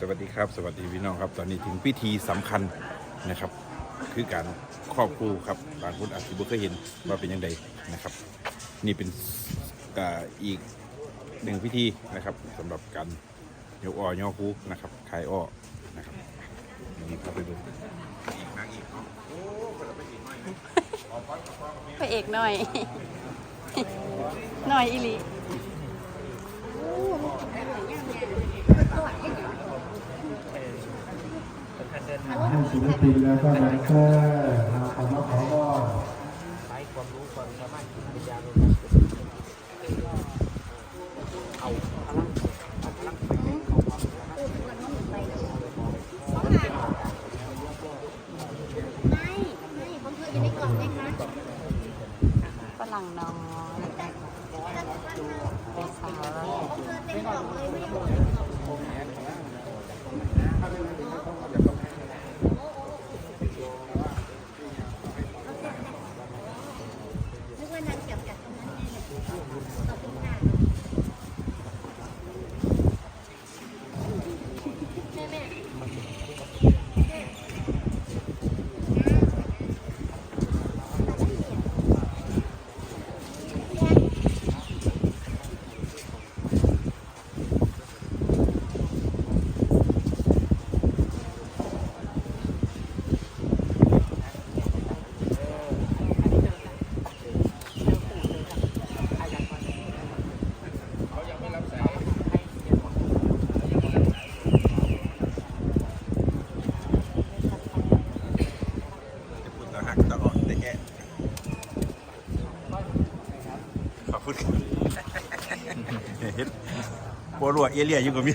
สวัสดีครับ สวัสดีพี่น้องครับ ตอนนี้ถึงพิธีสำคัญนะครับ คือการครอบครูครับบางคนอาจจะไม่เคยเห็นว่าเป็นยังไงนะครับ นี่เป็นอีกหนึ่งพิธีนะครับสำหรับการยกอ้อยอครูนะครับขายอ้อนะครับนี่พาไปดูอีกนางอีกเนาะโอ้คนละไปอีกหน่อยหนึ่งพระเอกหน่อยหน่อยอีลี ให้ศิลปินแล้วก็แดนเซอร์ทางคณะขอมอบใช้ความรู้ความสามารถจิตวิญญาณเอาพลังเอาพลังไปเป็นเอาความสามารถไม่ไม่ผมเคยอยู่ในกล่องไหมคะฝรั่งน้อยเป็นสาวผมเคยเต็มกล่องเลยไม่หมดนึกว่านางจับจากตรงนั้นไงขอบคุณค่ะแม่แม่แม่ จะพูดต่อหักต่ออ่อนได้แค่ขอบคุณครับเฮ็ดบัวรัว เอเลียอยู่กับมี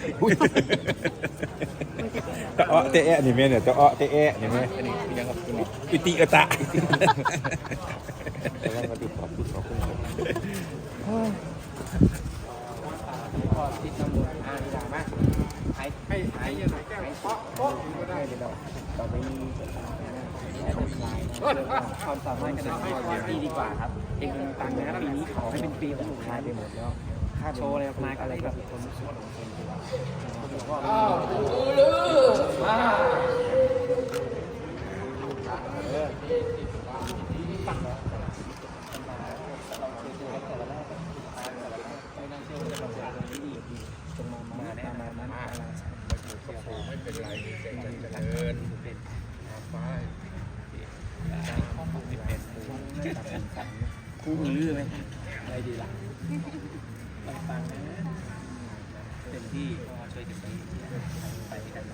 ตะอ้อเตะแอะนี่แม่เนี่ยตะอ้อเตะแอะนี่แม่อันนี้ยังกับคุณปิติกะตะแต่ว่ามาดูขอบคุณขอบคุณครับก็ติดตำรวจอ่าดีดามากหายให้หายยังไงแก้วเพาะเพาะก็ได้เลยเราต่อไปนี้แอดไลน์ความสามารถกันให้ปีดีกว่าครับเองต่างนะครับปีนี้ขอให้เป็นปีของลูกชายไปหมดแล้วค่า โชว์อะไรมากอะไรกับคนรู้สึกของคนก็คู่มือไหมอะไรดีล่ะ ฟังฟังนะเต็มที่เพราะว่าช่วยกันไปไปด้วยกัน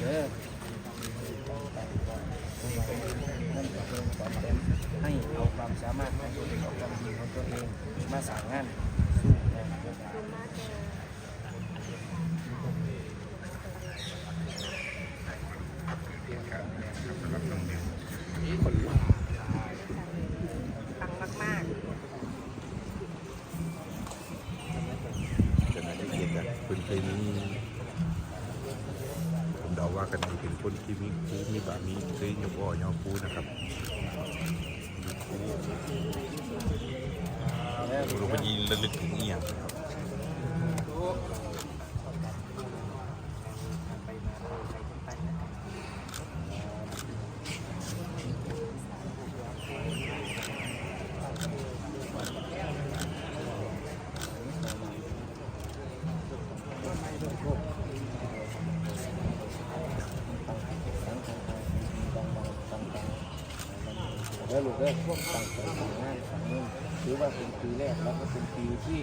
เออให้เอาความสามารถของตัวเองเอาความดีของตัวเองมาสั่งงานสู้นะปังมาก จะน่าจะเกียรตินะคุณเคยมีผมเดา ว่ากันเป็นคนที่มีคูมีบามีเคยยกอ้อยอคูนะครับมีครูรู้ว่ายีระลึกถึงเอียงครับ แล้วลูกเลิกพวกต่างใจต่งงานต่างเงินถือว่าเป็นปีแรกแล้วก็เป็นปีที่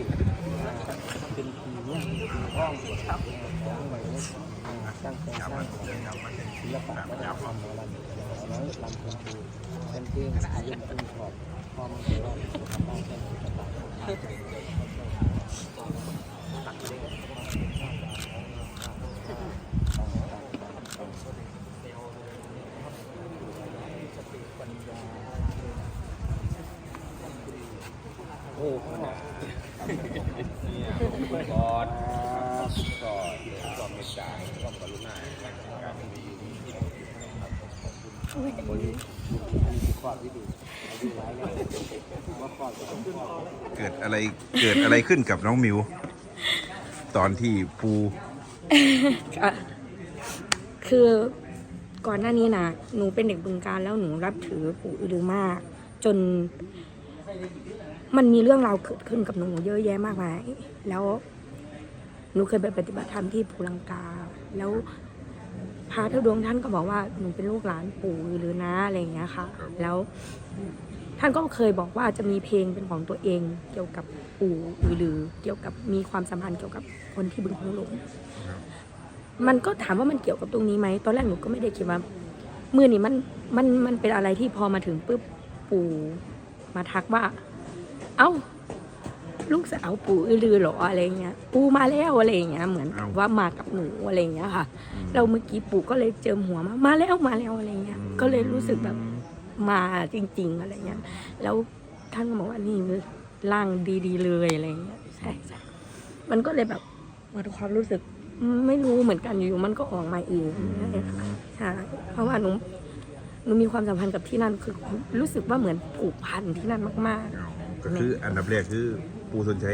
เป็นปีรุ่งปีทองของใหม่นี้ตั้งใจสร้างศิลปะวัฒนธรรมอะไรแล้วลำพูนคือเป็นเพลงอายุเป็นขอบพอมันเกิดว่าทำได้แค่ศิลปะโอ้ขนาด บอ ดก็ก็เมตตาก็กรุณาและการมีอยู่ๆอันนี้คือครอบที่ดีอายุหลายแล้วว่าครอบจะต้องครอบเกิดอะไรเกิดอะไรขึ้นกับน้องมิว ตอนที่ปู่คือก่อนหน้านี้นะหนูเป็นเด็กบึงการแล้วหนูรับถือปู่อือมาก จน มันมีเรื่องราวเกิดขึ้นกับหนูเยอะแยะมากมาย แล้ว หนูเคยไปปฏิบัติธรรมที่ภูลังกา แล้วพระธุดงท่านก็บอกว่าหนูเป็นลูกหลานปู่อือรือนะอะไรอย่างเงี้ยค่ะ แล้วท่านก็เคยบอกว่าจะมีเพลงเป็นของตัวเองเกี่ยวกับปู่อือรือเกี่ยวกับมีความสัมพันธ์เกี่ยวกับคนที่บึงคงหลงมันก็ถามว่ามันเกี่ยวกับตรงนี้ไหมตอนแรกหนูก็ไม่ได้คิดว่ามือนี่มันมันมันเป็นอะไรที่พอมาถึงปุ๊บปู่มาทักว่า เอ้า ลูกสาวปู่อือลือเหรออะไรเงี้ยปู่มาแล้วอะไรเงี้ยเหมือนกับว่ามากับหนูอะไรเงี้ยค่ะเราเมื่อกี้ปู่ก็เลยเจิมหัวมามาแล้วมาแล้วอะไรเงี้ยก็เลยรู้สึกแบบมาจริง ๆ อะไรเงี้ยแล้วท่านก็บอกว่านี่ร่างดีๆเลยอะไรเงี้ยใช่ใช่มันก็เลยแบบมันความรู้สึกไม่รู้เหมือนกันอยู่ๆมันก็ออกมาเองใช่เพราะว่าหนูหนูมีความสัมพันธ์กับที่นั่นคือรู้สึกว่าเหมือนผูกพันที่นั่นมากก็คืออันดับแรกคือ ปูสนใจ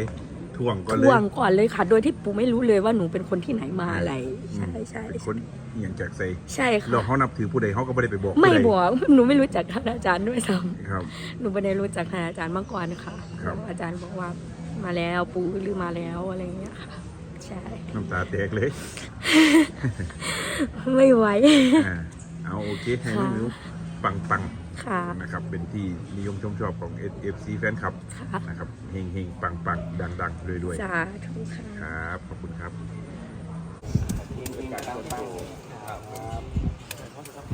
ท่วงๆก็เลท่ยวงก่อนเลยค่ะ โดยที่ปูไม่รู้เลยว่าหนูเป็นคนที่ไหนมาอะไร ใช่ใช่เป็นคนอหย่างจากใส่ใช่ค่ะ เราเขานับถือผู้ใดเขาก็ไม่ได้ไปบอกไม่ผู้ใดบอกหนูไม่รู้จักท่านอาจารย์ด้วยซ้ครับำหนูไม่ได้รู้จักท่านอาจารย์มาก่อนค่ะครับ อาจารย์บอกว่ามาแล้วปูหรือมาแล้วอะไรอย่างเงี้ยค่ะ ใช่ น้ำตาแตกเลยไม่ไหว อ่าเอาโอเคให้น้องมิวปังปัง ค่ะๆนะครับเป็นที่นิยมชมชอบของ FC แฟนคลับค่ะนะครับเฮงเฮงปังปังดังดังๆรวยสาธุค่ะๆครับขอบคุณครับเพลงเพลงปังปังครับ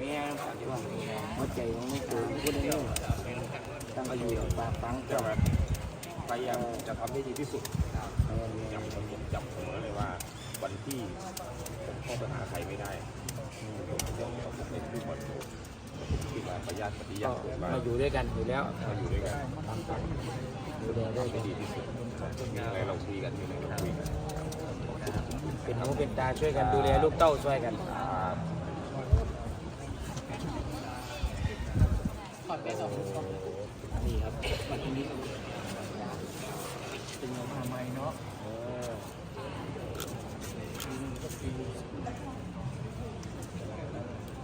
เนี่ยหัวใจของไม่ปูพูดเรื่องตั้งอยู่ปากปังจังพยายามจะทำให้ดีที่สุดจำผมจำเสมอเลยว่าวันที่ผมเข้าไปหาใครไม่ได้ ผมจะต้องเป็นผู้บริโภคผมคิดว่าประหยัดปฏิยัก็ติผมว่ามาอยู่ด้วยกันอยู่แล้วมาอยู่ด้วยกันดูแลได้ให้ดีที่สุดมีอะไรเราคุยกันมีอะไรเราคุยกันเป็นหูเป็นตาช่วยกันดูแลลูกเต้าช่วยกันนี่ครับวันนี้เป็นยังมาใหม่เนาะเออ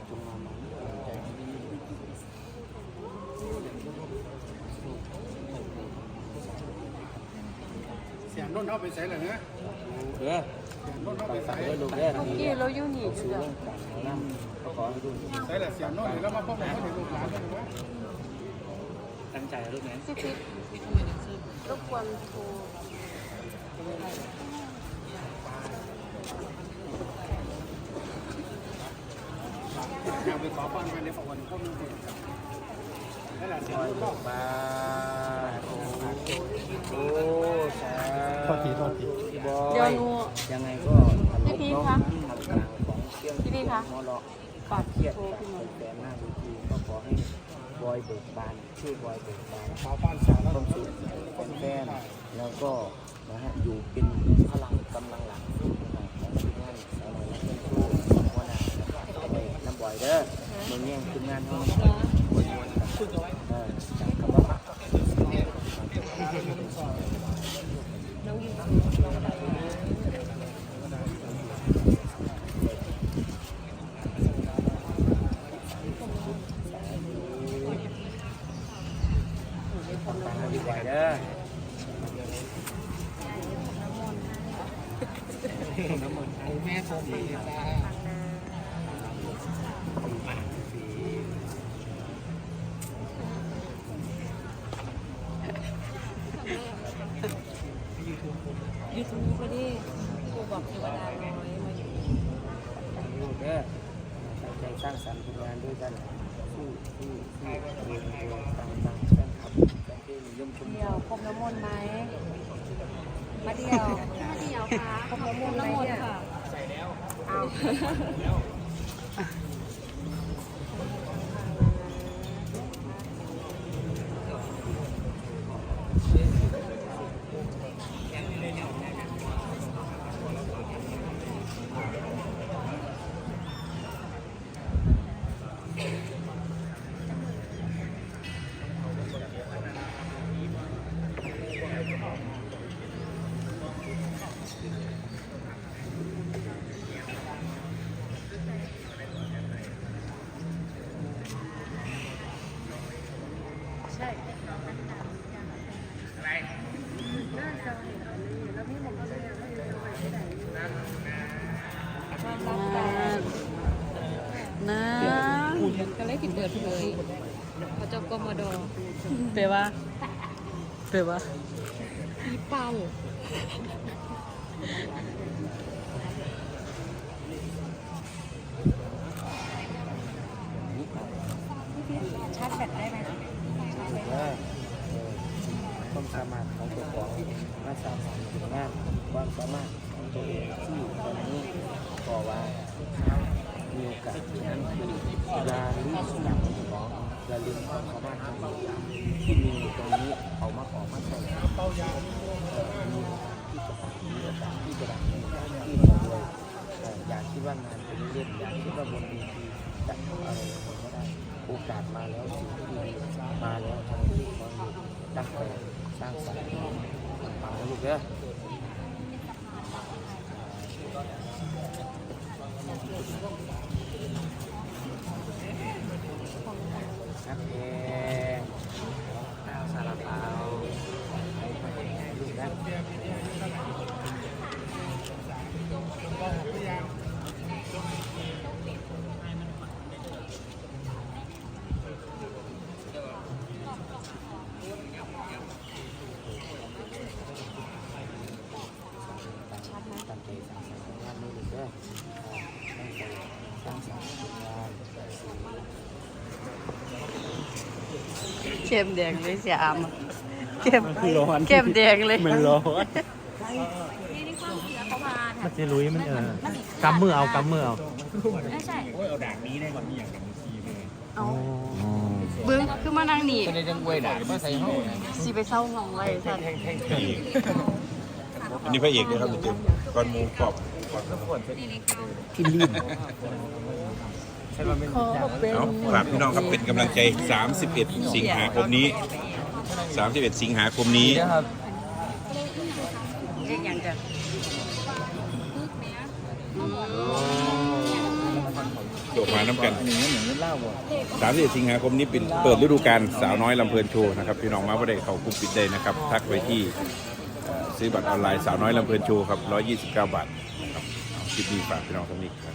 จงมาใหม่ใจดี เสียงน้นเอาไปใส่เลยนะเด้อต้องฟังด้วยลูกเด้อกี้เราอยู่นี่สู่เรื่องการของน้ำก็ขอให้ลูกใส่แหละเสียงน้นแล้วมาพบกันให้ลูกหลานด้วยนะตั้งใจลูกนะพี่ปิ๊กรบกวนโทรอยากไปขอพรกันในฝั่งวันข้อมือนั่นแหละเสียงคอยน้นลูกมาโอ้โอ้สาโท ษทีโทษทีพี่บอเดี๋ยวยหนูยังไงก็ทำพี่พีชน้องคะทำกลางของเครื่องพี่พีชคะหัวเราะฝากเครียดโทรพี่หน่อยแสนหน้าเวทีก็ขอให้บอยเบิกบานชื่อบอยเบิกบานขอพรสาวความสุขของแฟนแล้วก็นะฮะอยู่เป็นพลังกำลังหลักของทีมงานสาวน้อยและเพื่อนครูหัวหน้านะครับไปน้ำบ่อยเด้อมึงแย่งทีมงานเขาคนมวนกันเออจากคำว่า ปังๆให้ดีไว้เด้อ แม่ส้มดีจ้า อยู่ตรงนี้พอดีครูบอกเทวดาน้อยมาอยู่ลูกเด้อตั้งใจสร้างสรรค์ผลงานด้วยกันสู้สู้สู้เรียนเรียนตามตางแฟนคลับแฟนเพลงนิยมชมเดียวพรมน้ำมนต์ไหมมาเดียวมาเดียวค่ะพรมน้ำมนต์น้ำมนต์ค่ะเอา นะก็เลยติดเปิดเผยเขาเจ้ากมด แปลว่าแปลว่าพี่เป้าชาร์จแบตได้ไหมว่าเอ่อความสามารถของตัวของมาสร้างสรรค์ผลงานความสามารถของตัวเองที่ตอนนี้ก็ว่ามีโอ กาสนั้นอย่าลืมสนับสนุนของอย่าลืมความสามารถของตัวเองที่มีตรงนี้เอามาออกมาใช้มีโอกที่จะดักที่จะดักที่จะรวยเอ่ออย่าคิดว่างานเป็นเล่นอย่าคิดว่าบนเวทีจะทำอะไรก็ได้โอกาสมาแล้วสิ่งที่ดีมาแล้วทำที่ขออยู่ตั้งแต่สร้างสรรค์ปังนะลูกเด้อ นักแองข้าวสารเปาลูกนะตั้งใจสร้างสรรค์ผลงานลูกเด้อตั้งใจสร้างสรรค์ผลงาน เข้มแดงเลยเสียอามเข้มเข้มแดงเลยมันร้อนนี่นี่ความเสียเขามามันจะลุยมันเออกำมือเอากำมือเอาไม่ใช่เอาเบิ้งคือมานั่งนี่เป็นจังเวยด่ามาใส่ห้องสิไปเศร้าห้องไว้ท่านพระเอกอันนี้พระเอกเลยครับเต็มก้อนหมูกรอบกินลื่นขอ เอาฝากพี่น้องครับเป็นกำลังใจ 31 สิงหาคมนี้ 31 สิงหาคมนี้นะครับเรียกอย่างจ้ะโดดมาน้ำกันหนึ่งเหมือนเล่าบ่31 สิงหาคมนี้เป็นเปิดฤดูกาลสาวน้อยลำเพลินโชว์นะครับพี่น้องมาบ่ได้เขากลุ่มปิดได้นะครับ ทักไปที่ซื้อบัตรออนไลน์สาวน้อยลำเพลินโชว์ครับ 129 บาทครับเอาคลิปนี้ฝากพี่น้องตรงนี้ครับ